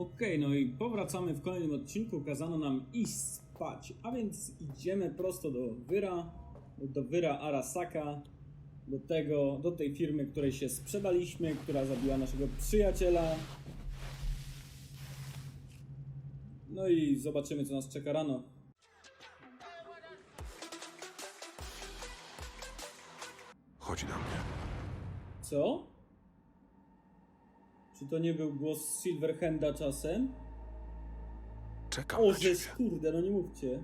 Okej, no i powracamy w kolejnym odcinku. Kazano nam iść spać, a więc idziemy prosto do Wyra, do Wyra Arasaka, do tego, do tej firmy, której się sprzedaliśmy, która zabiła naszego przyjaciela. No i zobaczymy, co nas czeka rano. Chodź do mnie. Co? Czy to nie był głos Silverhanda czasem? Czekam O, na że ciebie. kurde, no nie mówcie.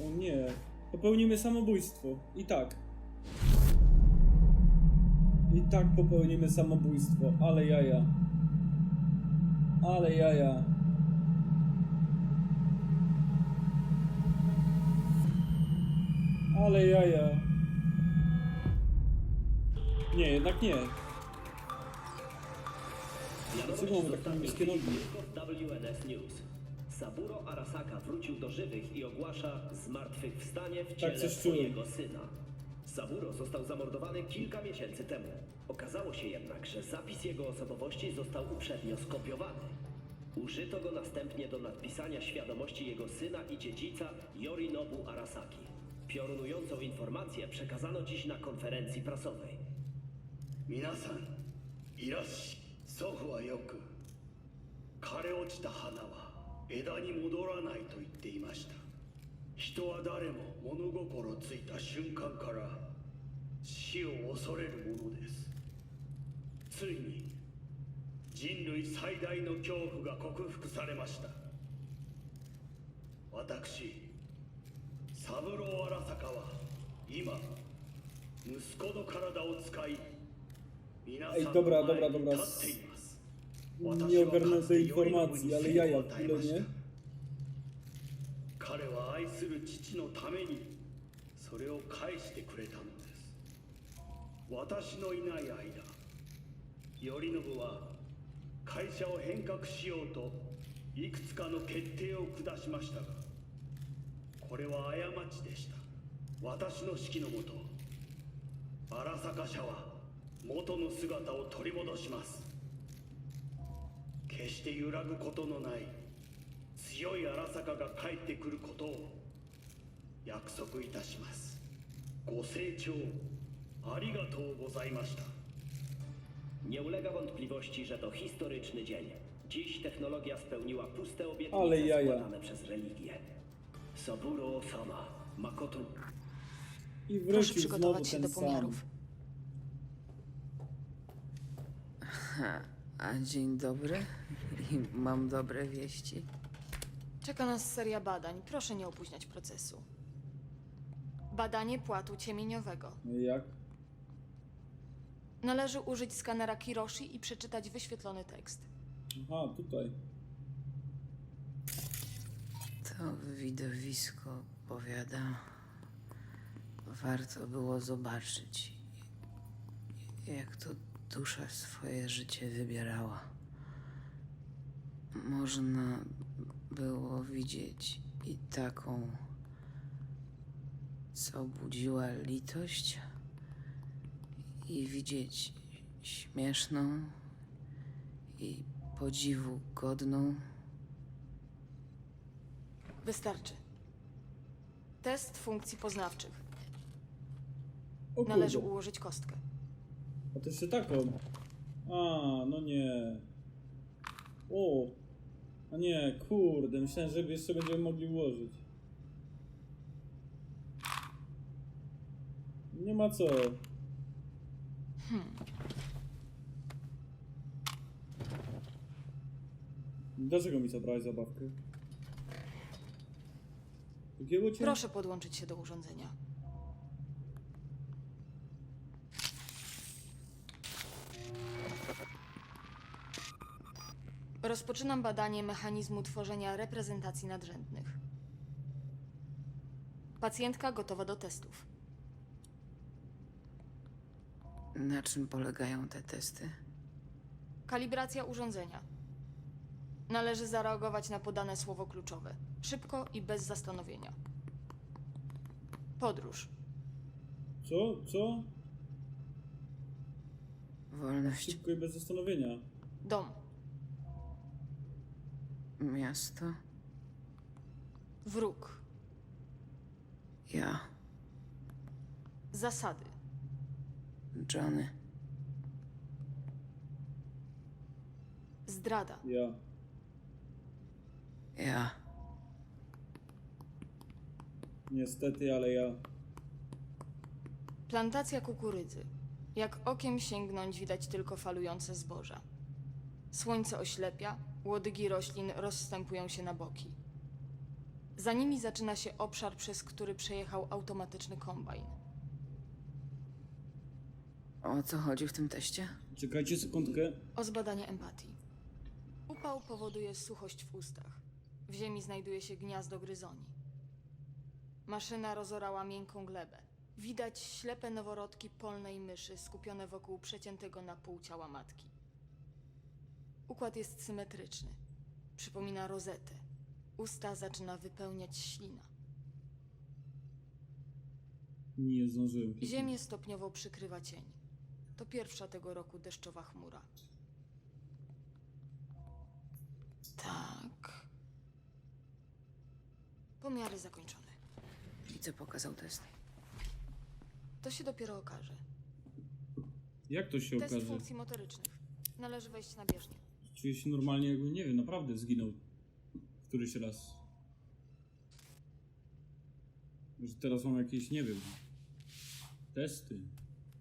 O nie, popełnimy samobójstwo. I tak. I tak popełnimy samobójstwo, ale jaja. Ale jaja. Ale jaja. Nie, jednak nie. Dlaczego mamy takie niebieskie nogi? WNS News. Saburo Arasaka wrócił do żywych i ogłasza zmartwychwstanie w ciele Tak, coś czułem. swojego syna. Saburo został zamordowany kilka miesięcy temu. Okazało się jednak, że zapis jego osobowości został uprzednio skopiowany. Użyto go następnie do nadpisania świadomości jego syna i dziedzica Yorinobu Arasaki. Piorunującą informację przekazano dziś na konferencji prasowej. 皆さんいらっし祖父はよく枯れ落ちた花は枝に戻らないと言っていました人は誰も物心ついた瞬間から死を恐れるものですついに人類最大の恐怖が克服されました私三郎荒坂は今息子の体を使い皆さんの前に.立っています Nie ogarnę tej informacji, ale jaja, ile nie? 彼は愛する父のためにそれを返してくれたのです私のいない間頼信は会社を変革しようといくつかの決定を下しましたがこれは過ちでした私の指揮のもと荒坂社は元の姿を取り戻します決して揺らぐことのない強い荒坂が帰ってくることを約束いたしますご清聴ありがとうございました Nie ulega wątpliwości, że to historyczny dzień. Dziś technologia spełniła puste Ale obietnice jaja. składane przez religię. Saburo Sama, Makoto I Proszę wrócił znowu przygotować się ten do sam. pomiarów. A dzień dobry i mam dobre wieści. Czeka nas seria badań. Proszę nie opóźniać procesu. Badanie płatu ciemieniowego. I jak? Należy użyć skanera Kiroshi i przeczytać wyświetlony tekst. Aha, tutaj. To widowisko, powiada, warto było zobaczyć, jak to dusza swoje życie wybierała. Można było widzieć i taką, co budziła litość, i widzieć śmieszną i podziwu godną. Wystarczy. Test funkcji poznawczych. O kurde. Należy ułożyć kostkę. A to jeszcze taką. A, no nie. O. A nie, kurde, myślałem, że jeszcze będziemy mogli ułożyć. Nie ma co. Dlaczego mi zabrałeś zabawkę? Cię? Proszę podłączyć się do urządzenia. Rozpoczynam badanie mechanizmu tworzenia reprezentacji nadrzędnych. Pacjentka gotowa do testów. Na czym polegają te testy? Kalibracja urządzenia. Należy zareagować na podane słowo kluczowe. Szybko i bez zastanowienia. Podróż. Co? Co? Wolność. Szybko i bez zastanowienia. Dom. Miasto. Wróg. Ja. Zasady. Johnny. Zdrada. Ja. Ja. Niestety, ale ja. Plantacja kukurydzy. Jak okiem sięgnąć widać tylko falujące zboża. Słońce oślepia, łodygi roślin rozstępują się na boki. Za nimi zaczyna się obszar, przez który przejechał automatyczny kombajn. O co chodzi w tym teście? Czekajcie sekundkę. O zbadanie empatii. Upał powoduje suchość w ustach. W ziemi znajduje się gniazdo gryzoni. Maszyna rozorała miękką glebę. Widać ślepe noworodki polnej myszy skupione wokół przeciętego na pół ciała matki. Układ jest symetryczny. Przypomina rozetę. Usta zaczyna wypełniać ślina. Nie zdążyłem. Ziemię stopniowo przykrywa cień. To pierwsza tego roku deszczowa chmura. Tak. Pomiary zakończone. Co pokazał test? To się dopiero okaże. Jak to się Test okaże? funkcji motorycznych. Należy wejść na bieżnię. Czuję się normalnie, jakby nie wiem, naprawdę zginął któryś raz. Że teraz mam jakieś, nie wiem, testy.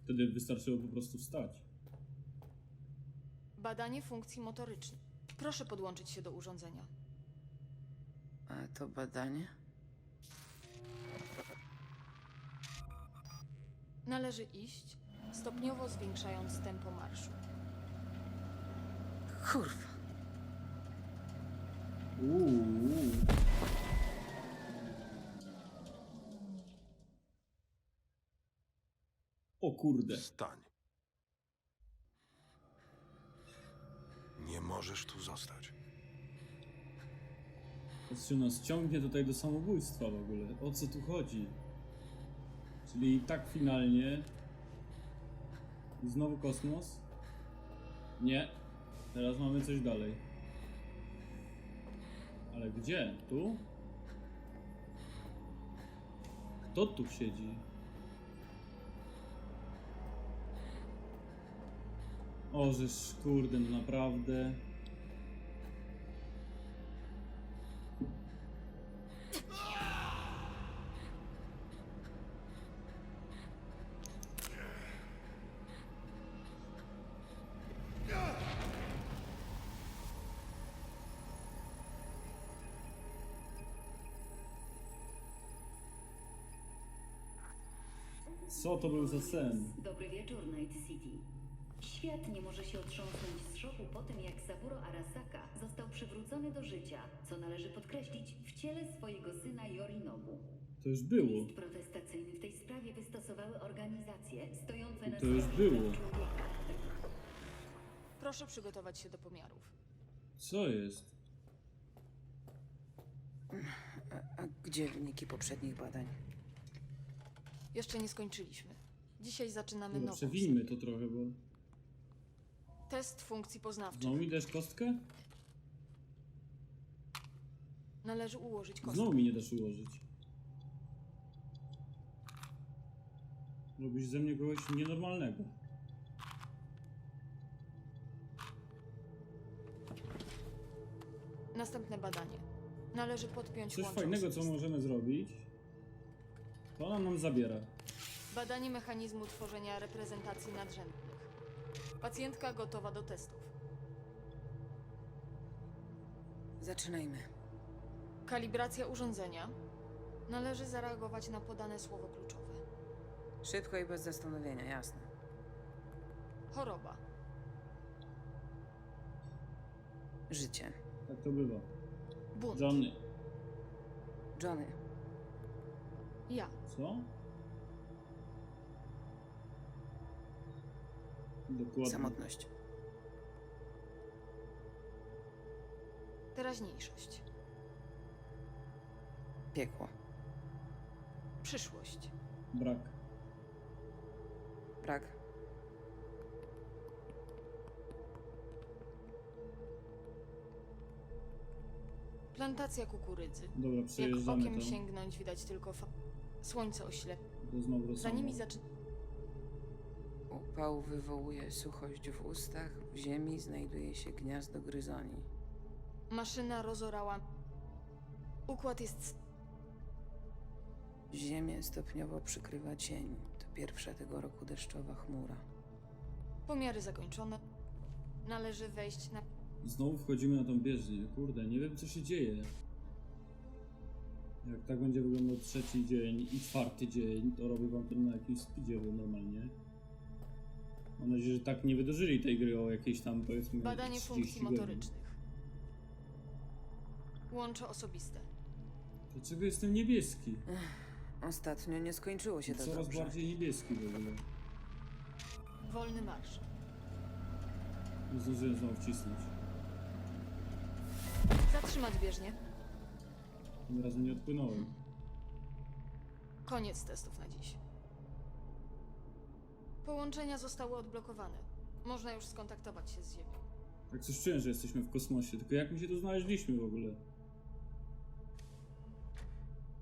Wtedy wystarczyło po prostu wstać. Badanie funkcji motorycznych. Proszę podłączyć się do urządzenia. A to badanie? Należy iść, stopniowo zwiększając tempo marszu. Kurwa. Uuu. O kurde. Stań. Nie możesz tu zostać. Czy nas ciągnie tutaj do samobójstwa w ogóle? O co tu chodzi? Czyli tak finalnie. Znowu kosmos? Nie. Teraz mamy coś dalej. Ale gdzie? Tu? Kto tu siedzi? O, żeż kurde, no naprawdę. Co to był za sen? Dobry wieczór, Night City. Świat nie może się otrząsnąć z szoku po tym, jak Saburo Arasaka został przywrócony do życia, co należy podkreślić w ciele swojego syna Yorinobu. To już było. List protestacyjny w tej sprawie wystosowały organizacje stojące na To już straży było. praw człowieka. Proszę przygotować się do pomiarów. Co jest? A, a gdzie wyniki poprzednich badań? Jeszcze nie skończyliśmy. Dzisiaj zaczynamy Dobra, nową. przewijmy to trochę, bo... Test funkcji poznawczych. Znowu mi dasz kostkę? Należy ułożyć kostkę. Znowu mi nie dasz ułożyć. Robisz ze mnie kogoś nienormalnego. Następne badanie. Należy podpiąć Coś łączą fajnego, co możemy zrobić, to ona nam zabiera. Badanie mechanizmu tworzenia reprezentacji nadrzędnych. Pacjentka gotowa do testów. Zaczynajmy. Kalibracja urządzenia. Należy zareagować na podane słowo kluczowe. Szybko i bez zastanowienia, jasne. Choroba. Życie. Tak to bywa. Bunt. Johnny. Johnny. Ja. Co? Dokładnie. Samotność. Teraźniejszość. Piekło. Przyszłość. Brak. Brak. Plantacja kukurydzy. Dobra, Jak przejeżdżamy okiem to. sięgnąć, widać tylko fa- słońce oślepia. To znowu Za nimi zaczyna... Upał wywołuje suchość w ustach, w ziemi znajduje się gniazdo gryzoni. Maszyna rozorała... Układ jest... Ziemię stopniowo przykrywa cień. To pierwsza tego roku deszczowa chmura. Pomiary zakończone. Należy wejść na... Znowu wchodzimy na tą bieżnię. Kurde, nie wiem co się dzieje. Jak tak będzie wyglądał trzeci dzień i czwarty dzień, to robię wam to na jakimś speedzie bo normalnie. Mam nadzieję, że tak nie wydłużyli tej gry o jakieś tam powiedzmy Badanie 30 funkcji godzin. motorycznych. Łącze osobiste. Dlaczego jestem niebieski? Ostatnio nie skończyło się to Coraz dobrze. bardziej niebieski w ogóle. Wolny marsz. Nie zdążyłem znowu wcisnąć. Zatrzymać bieżnię. Tym razem nie odpłynąłem. Koniec testów na dziś. Połączenia zostały odblokowane. Można już skontaktować się z Ziemią. Tak coś czułem, że jesteśmy w kosmosie, tylko jak my się tu znaleźliśmy w ogóle?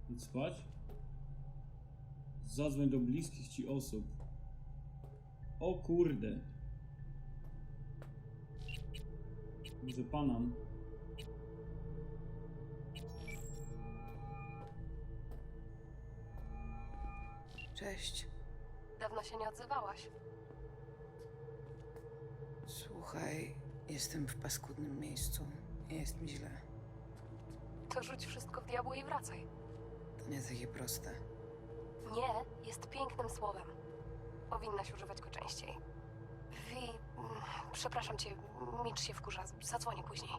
Idź spać? Zadzwoń do bliskich ci osób. O kurde. Może panam. Cześć. Dawno się nie odzywałaś. Słuchaj, jestem w paskudnym miejscu. Jest mi źle. To rzuć wszystko w diabły i wracaj. To nie takie proste. Nie jest pięknym słowem. Powinnaś używać go częściej. Wi, przepraszam cię, Mitch się wkurza. Zadzwonię później.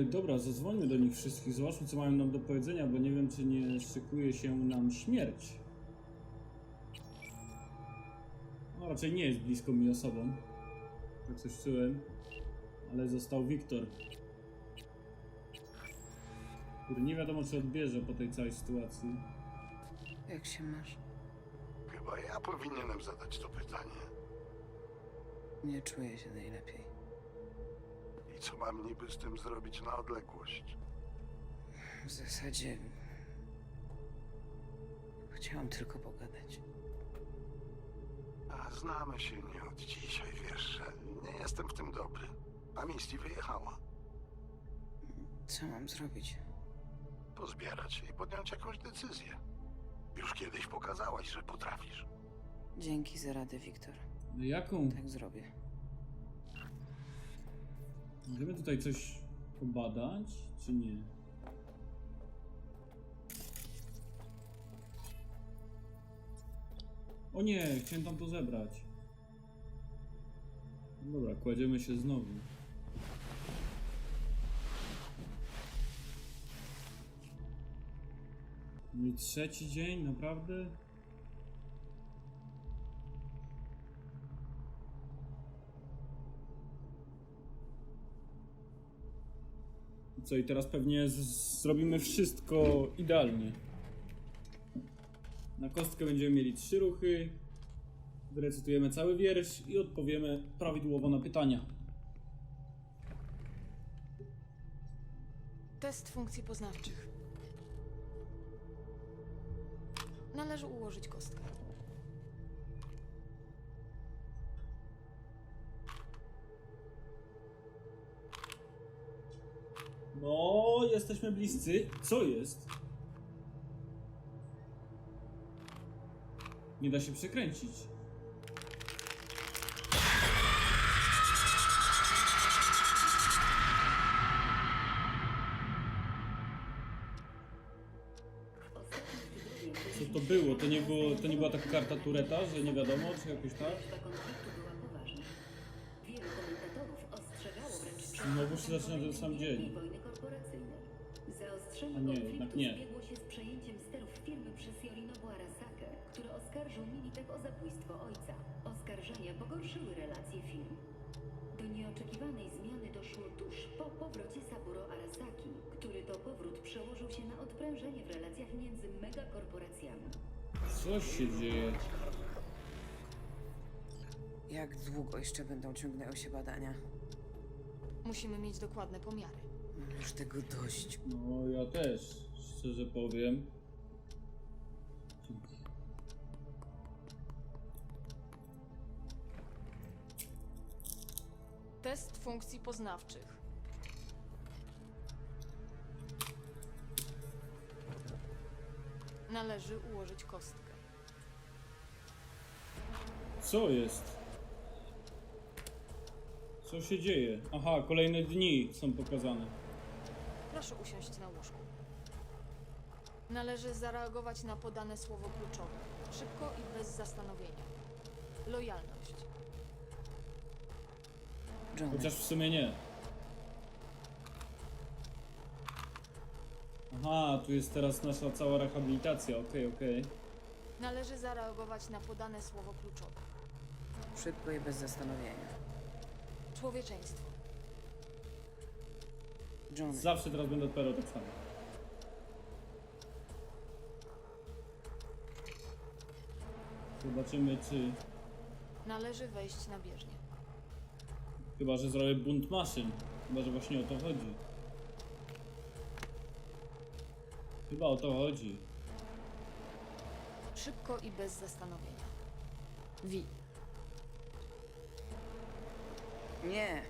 E, dobra, zadzwońmy do nich wszystkich, zobaczmy co mają nam do powiedzenia, bo nie wiem czy nie szykuje się nam śmierć. Raczej nie jest bliską mi osobą. Tak coś czułem. Ale został Wiktor. Który nie wiadomo czy odbierze po tej całej sytuacji. Jak się masz? Chyba ja powinienem zadać to pytanie. Nie czuję się najlepiej. I co mam niby z tym zrobić na odległość? W zasadzie. Chciałam tylko pogadać. A znamy się nie od dzisiaj, wiesz, że nie jestem w tym dobry. A Misty wyjechała. Co mam zrobić? Pozbierać się i podjąć jakąś decyzję. Już kiedyś pokazałaś, że potrafisz. Dzięki za radę, Wiktor. No jaką? Tak zrobię. Możemy tutaj coś pobadać, czy nie? O nie, chciałem tam to zebrać. Dobra, kładziemy się znowu. No i trzeci dzień, naprawdę? Co i teraz pewnie zrobimy wszystko idealnie. Na kostkę będziemy mieli trzy ruchy. Wyrecytujemy cały wiersz i odpowiemy prawidłowo na pytania. Test funkcji poznawczych. Należy ułożyć kostkę. No, jesteśmy bliscy. Co jest? Nie da się przekręcić. Co to było? To nie, było, to nie była taka karta Tureta, że nie wiadomo, czy jakoś tak? Znowu się zaczyna ten sam dzień. A nie, konfliktu jednak nie. zbiegło się z przejęciem sterów firmy przez Yorinobu Arasakę, który oskarżył Militek o zabójstwo ojca. Oskarżenia pogorszyły relacje firm. Do nieoczekiwanej zmiany doszło tuż po powrocie Saburo Arasaki, który to powrót przełożył się na odprężenie w relacjach między megakorporacjami. Coś się dzieje. Jak długo jeszcze będą ciągnęły się badania? Musimy mieć dokładne pomiary. Już tego dość. No, ja też, szczerze powiem. Test funkcji poznawczych. Należy ułożyć kostkę. Co jest? Co się dzieje? Aha, kolejne dni są pokazane. Proszę usiąść na łóżku. Należy zareagować na podane słowo kluczowe. Szybko i bez zastanowienia. Lojalność. Johnny, Chociaż w sumie nie. Aha, tu jest teraz nasza cała rehabilitacja, okej, okej. Należy zareagować na podane słowo kluczowe. szybko i bez zastanowienia. Człowieczeństwo. Johnny, Zawsze teraz będę odpowiadał tak samo. Zobaczymy, czy... Należy wejść na bieżnię. Chyba, że zrobię bunt maszyn. Chyba, że właśnie o to chodzi. Chyba o to chodzi. Szybko i bez zastanowienia. Wi. nie!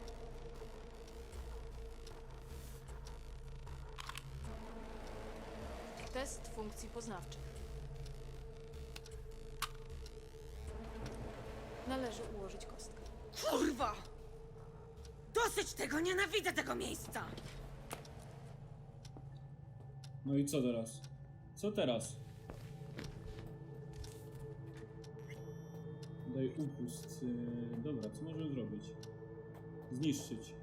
Test funkcji poznawczych. Należy ułożyć kostkę. Kurwa! Dosyć tego, nienawidzę tego miejsca! No i co teraz? Co teraz? Daj upust. Yy, dobra, co możemy zrobić? Zniszczyć.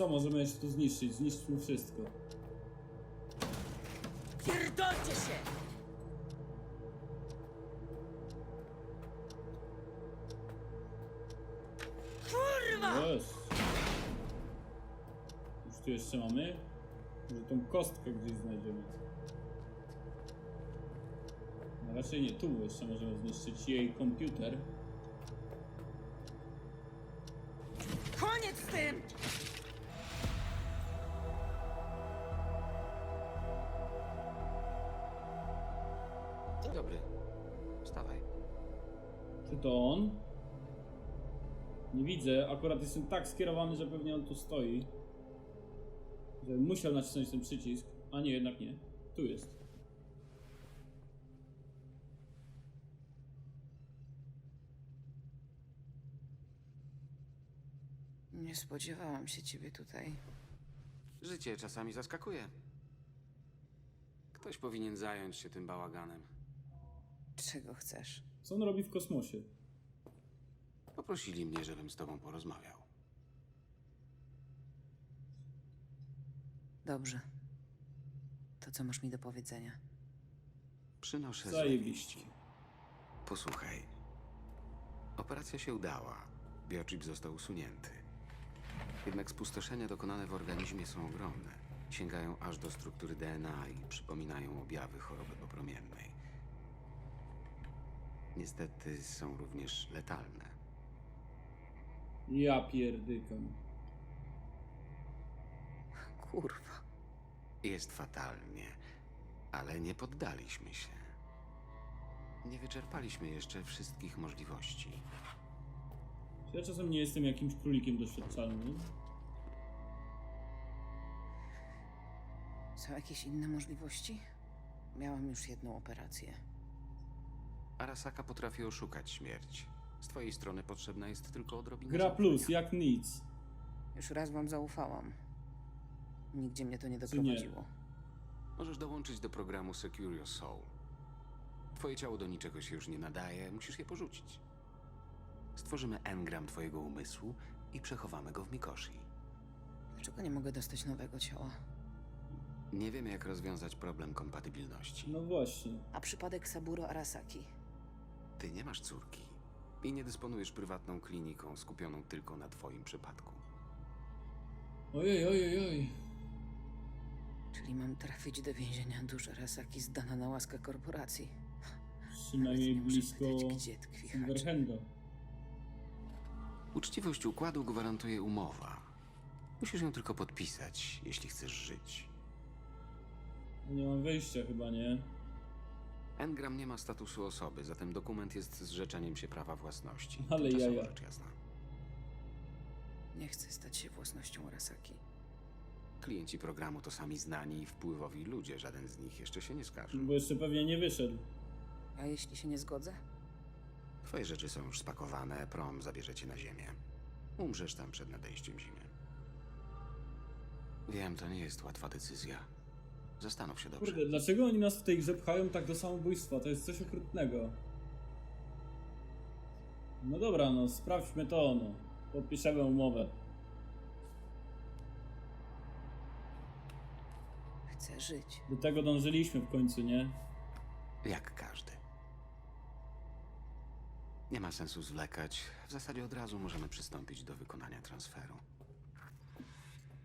Co możemy jeszcze tu zniszczyć? Zniszczmy wszystko. Pierdolcie się! Kurwa! Jest. Już tu jeszcze mamy? Może tą kostkę gdzieś znajdziemy. No raczej nie, tu jeszcze możemy zniszczyć jej komputer. Widzę, akurat jestem tak skierowany, że pewnie on tu stoi. Że musiał nacisnąć ten przycisk, a nie, jednak nie. Tu jest. Nie spodziewałam się ciebie tutaj. Życie czasami zaskakuje. Ktoś powinien zająć się tym bałaganem. Czego chcesz? Co on robi w kosmosie? Poprosili mnie, żebym z tobą porozmawiał. Dobrze. To co masz mi do powiedzenia? Przynoszę Zajebiście. złe wieści. Posłuchaj. Operacja się udała. Biochip został usunięty. Jednak spustoszenia dokonane w organizmie są ogromne. Sięgają aż do struktury DNA i przypominają objawy choroby popromiennej. Niestety są również letalne. Ja pierdykam. Kurwa. Jest fatalnie, ale nie poddaliśmy się. Nie wyczerpaliśmy jeszcze wszystkich możliwości. Czy ja czasem nie jestem jakimś królikiem doświadczalnym? Są jakieś inne możliwości? Miałam już jedną operację. Arasaka potrafi oszukać śmierć. Z twojej strony potrzebna jest tylko odrobina Gra plus, zaufania. jak nic. Już raz wam zaufałam. Nigdzie mnie to nie? doprowadziło. Możesz dołączyć do programu Secure Your Soul. Twoje ciało do niczego się już nie nadaje, musisz je porzucić. Stworzymy engram twojego umysłu i przechowamy go w Mikoshi. Dlaczego nie mogę dostać nowego ciała? Nie wiemy, jak rozwiązać problem kompatybilności. No właśnie. A przypadek Saburo Arasaki? Ty nie masz córki i nie dysponujesz prywatną kliniką skupioną tylko na twoim przypadku. Ojej, ojej, oj. Czyli mam trafić do więzienia dusz Arasaki zdana na łaskę korporacji. Przynajmniej Nie muszę blisko pytać, gdzie tkwi hacz. Silverhanda. Uczciwość układu gwarantuje umowa. Musisz ją tylko podpisać, jeśli chcesz żyć. Nie mam wyjścia chyba, nie? Engram nie ma statusu osoby, zatem dokument jest zrzeczeniem się prawa własności. Ale Tymczasowo jaja. rzecz jasna. Nie chcę stać się własnością Arasaki. Klienci programu to sami znani i wpływowi ludzie, żaden z nich jeszcze się nie skarży. Bo jeszcze pewnie nie wyszedł. A jeśli się nie zgodzę? Twoje rzeczy są już spakowane, prom zabierze cię na ziemię. Umrzesz tam przed nadejściem zimy. Wiem, to nie jest łatwa decyzja. Zastanów się dobrze. Kurde, dlaczego oni nas w tej grze pchają tak do samobójstwa? To jest coś okrutnego. No dobra, no sprawdźmy to, no. Podpiszemy umowę. Chcę żyć. Do tego dążyliśmy w końcu, nie? Jak każdy. Nie ma sensu zwlekać. W zasadzie od razu możemy przystąpić do wykonania transferu.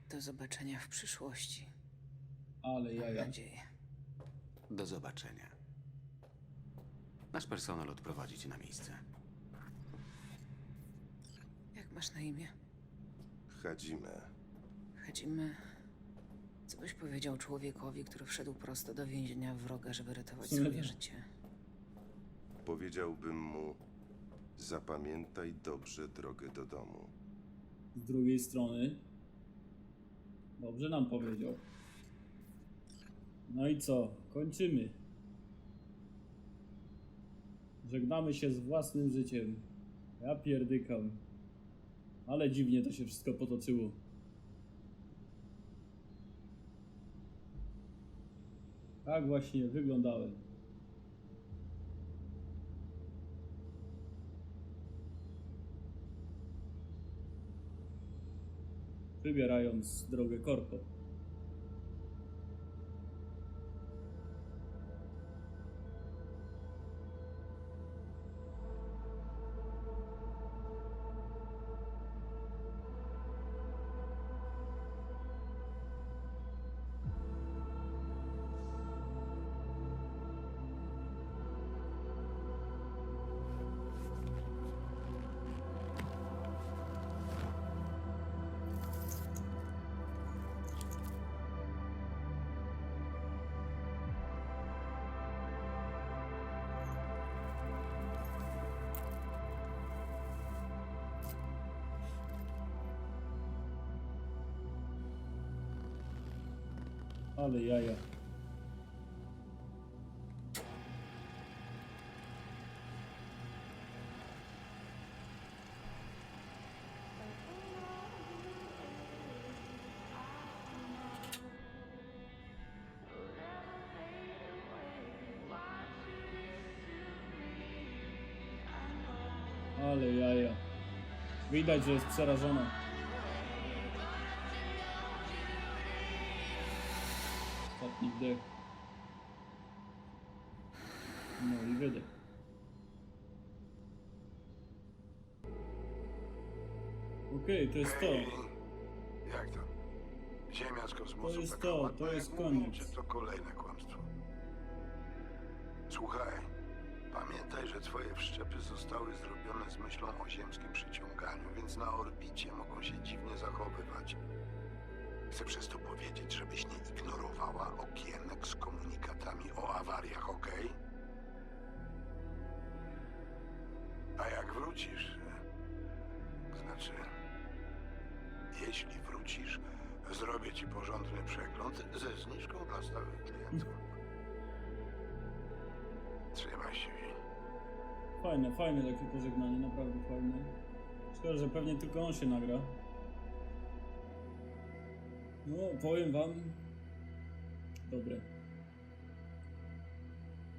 Do zobaczenia w przyszłości. Ale jaja. nadzieję. Do zobaczenia. Nasz personel odprowadzi cię na miejsce. Jak masz na imię? Hadzime. Hadzimy. Co byś powiedział człowiekowi, który wszedł prosto do więzienia wroga, żeby ratować W sumie swoje życie? Powiedziałbym mu: Zapamiętaj dobrze drogę do domu. Z drugiej strony. Dobrze nam powiedział. No i co? Kończymy. Żegnamy się z własnym życiem. Ja pierdykam. Ale dziwnie to się wszystko potoczyło. Tak właśnie wyglądałem. Wybierając drogę korpo. Ale jaja. Ale jaja. Widać, że jest przerażona. Wdech. No i wydech. Okej, to jest to. Hej, Jak to? Ziemia z kosmosu To jest taka to, ładna, to jak jest mówią, koniec. Czy to kolejne kłamstwo? Słuchaj, pamiętaj, że twoje wszczepy zostały zrobione z myślą o ziemskim przyciąganiu, więc na orbicie mogą się dziwnie zachowywać. Chcę przez to powiedzieć, żebyś nie ignorowała okienek z komunikatami o awariach, okej? A jak wrócisz, e, znaczy, jeśli wrócisz, zrobię ci porządny przegląd ze zniżką dla stałych klientów. Trzymaj się. Fajne, fajne takie pożegnanie, naprawdę fajne. Szkoda, że pewnie tylko on się nagra. No, powiem wam. Dobre.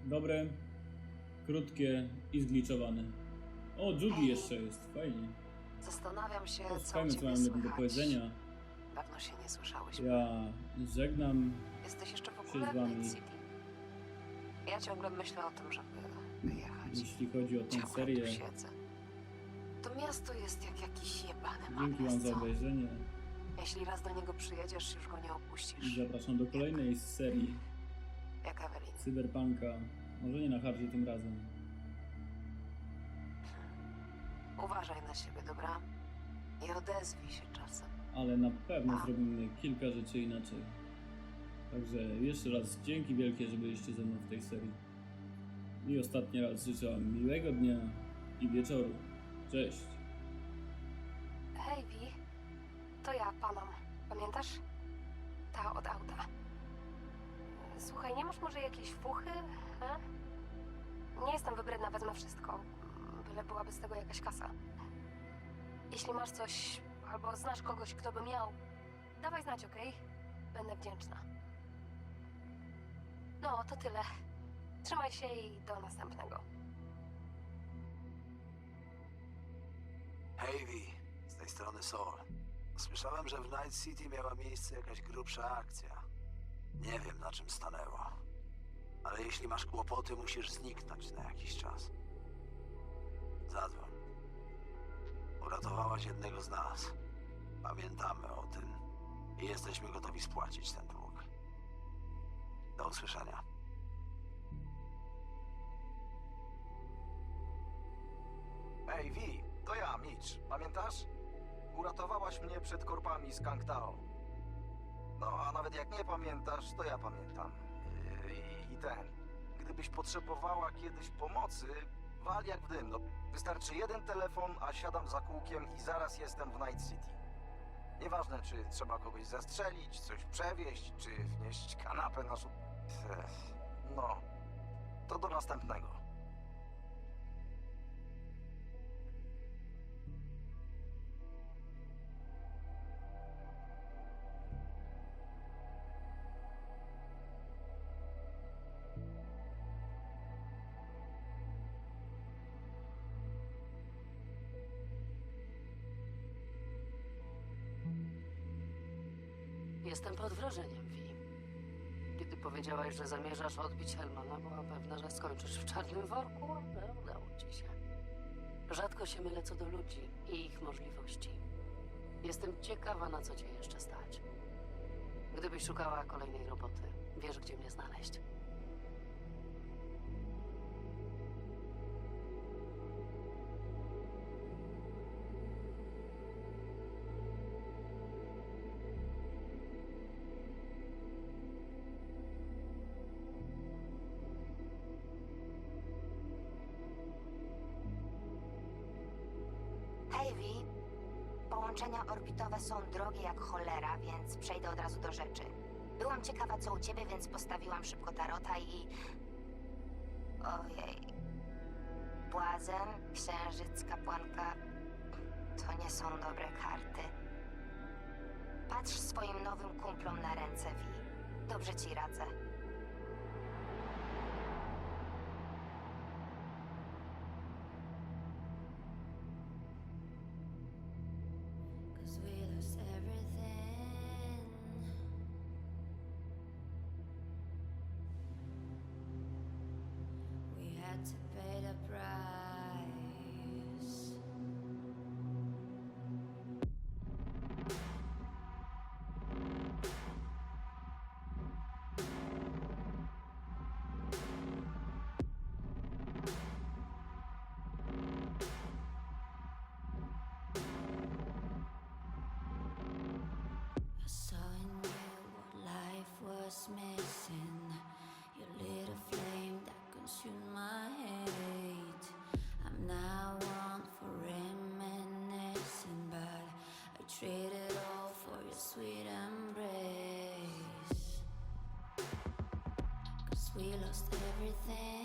Dobre, krótkie i zgliczowane. O, Judy jeszcze jest, fajnie. Zastanawiam się, O, co u Fajne, co ciebie mam do słychać. powiedzenia. Dawno się nie słyszałyśmy. Ja żegnam. Jesteś jeszcze w ogóle z w wami. Night City. Ja ciągle myślę o tym, żeby wyjechać. Jeśli chodzi o tę Ciągle serię, tu siedzę. To miasto jest jak jakiś jebany dzięki wam magnes, za co? obejrzenie. Jeśli raz do niego przyjedziesz, już go nie I opuścisz. zapraszam do kolejnej z serii Jak Evelyn. Cyberpunka. Może nie na hardzie tym razem. Uważaj na siebie, dobra? I odezwij się czasem. ale na pewno zrobimy kilka rzeczy inaczej. Także jeszcze raz dzięki wielkie, że byliście ze mną w tej serii. I ostatni raz życzę Wam miłego dnia i wieczoru. Cześć! Hej, Vi. To ja, Panam. Pamiętasz? Ta od auta. Słuchaj, nie masz może jakiejś fuchy? Nie jestem wybredna, wezmę wszystko. Byle byłaby z tego jakaś kasa. Jeśli masz coś, albo znasz kogoś, kto by miał, dawaj znać, okej? Będę wdzięczna. No, to tyle. Trzymaj się i do następnego. Hej z tej strony Sol. Słyszałem, że w Night City miała miejsce jakaś grubsza akcja. Nie wiem na czym stanęło. Ale jeśli masz kłopoty, musisz zniknąć na jakiś czas. Zadzwoń. Uratowałaś jednego z nas. Pamiętamy o tym i jesteśmy gotowi spłacić ten dług. Do usłyszenia. Ej, Vi, to ja, Mitch. Pamiętasz? Uratowałaś mnie przed korpami z Kangtao. No, a nawet jak nie pamiętasz, to ja pamiętam. I, i ten. Gdybyś potrzebowała kiedyś pomocy, wal jak w dym. No, wystarczy jeden telefon, a siadam za kółkiem i zaraz jestem w Night City. Nieważne, czy trzeba kogoś zastrzelić, coś przewieźć, czy wnieść kanapę na żu... Ech, No, to do następnego. Powiedziałaś, że zamierzasz odbić Helmana, byłam pewna, że skończysz w czarnym worku, ale udało ci się. Rzadko się mylę co do ludzi i ich możliwości. Jestem ciekawa, na co cię jeszcze stać. Gdybyś szukała kolejnej roboty, wiesz, gdzie mnie znaleźć. Vi. Połączenia orbitowe są drogie jak cholera, więc przejdę od razu do rzeczy. Byłam ciekawa, co u ciebie, więc postawiłam szybko tarota i... Ojej. Błazen, księżyc, kapłanka... To nie są dobre karty. Patrz swoim nowym kumplom na ręce, Vi. Dobrze ci radzę. I traded all for your sweet embrace. Cause we lost everything.